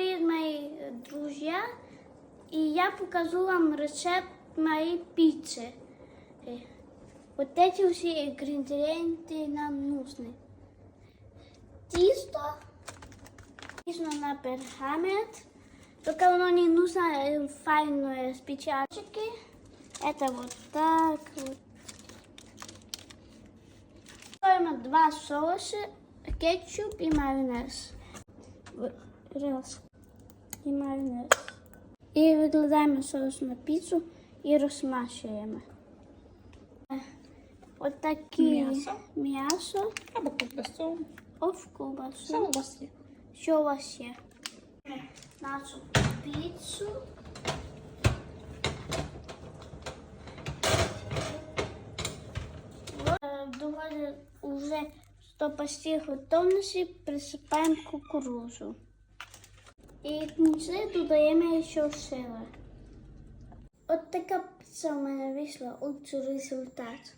привет, мои друзья! И я покажу вам рецепт моей пиццы. Э, Вот эти все ингредиенты нам нужны. Тесто, тесто на пергамент, только оно не нужно э, файно спечатки. Это вот так вот. Стоим два соуса, кетчуп и майонез. Раз І майонез. І викладаємо соус на піцу і розмащуємо. Е, От такі М'ясо. м'ясо, Або ковбасу. о, Що ковбасу. у вас є? Що у вас є? Нашу піцу. Е, Доводить уже до почти готовності присипаємо кукурузу. І в кінці додаємо ще сили. От така піца у мене вийшла, от результат.